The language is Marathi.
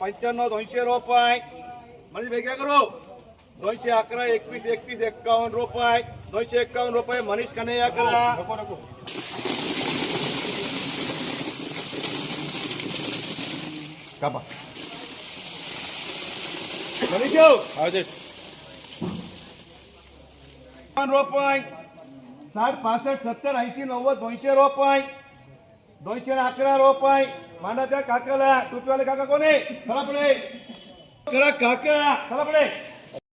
पंच्याण्णव दोनशे रुपये म्हणजे वेगळ्या करू दोनशे अकरा एकवीस एकतीस एक्कावन्न रुपये दोनशे एक्कावन्न रुपये मनीष कन्हैया करा कापा मनीष येऊ. रुपये साठ पासष्ट सत्तर ऐंशी नव्वद दोनशे रुपये दोनशे आणि अकरा रुपये. मांडाच्या काकाला टोपीवाले काका कोण? आहे चला पुढे. करा काका चला पुढे.